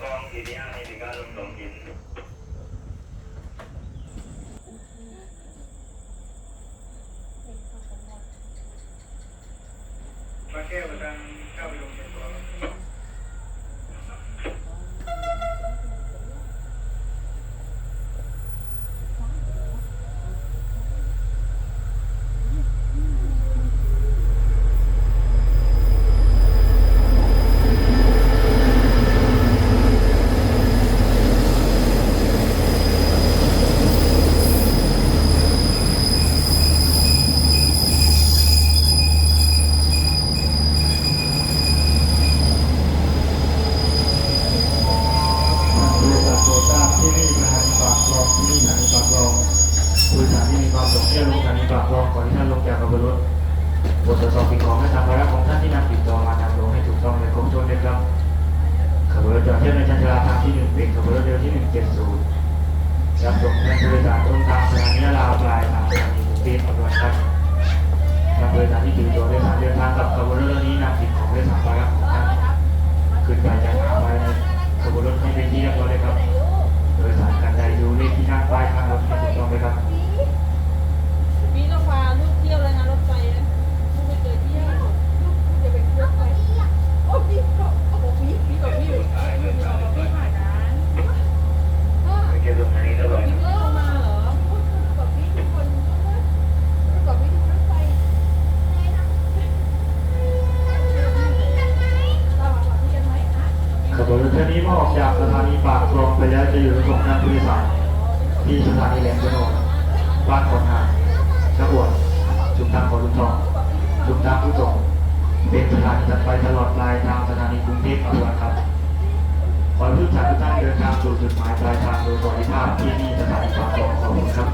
กองทีเดียวในการลงหลงหินมาแก้ประกันเข้าไปลงในตัว บริษัทโตต้าที่นี่สถานีปากคลองที่นี่สถานีปากคลองบริษัทที่มีความสม กราบรองก่อนที่ท่านลงจากกระบรถบทตรวจสอบสิ่งของและทำภาระของท่านที่นำติดต่อมานำลงให้ถูกต้องในครบถ้วนเลยครับขบวนรถจอดเทียบในชันชลาทางที่หนึ่งเป็นขบวนรถเร็วที่หนึ่งเจ็ดศูนย์รับส่งท่านโดยสารต้นทางสถานีลาวปลา ขบวนรถเที่ยวนี้มื่ออกจากสถานีปากคลองไปแล้วจะอยู่ในส่งน้ำผู้โดยสารที่สถานีแหลมชะโนดบ้านคนหาชะอวดจุดตางขอรุนทองจุดตางผู้ส่งเป็นสถานีถัดไปตลอดปลายทางสถานีกรุงเทพอภิวัตครับขอให้ทุกทานทุกท่านเดินทางสู่จุดหมายปลายทางโดยสวัสดิภาพที่นี่สถานีปากคลองขอบคุณครับ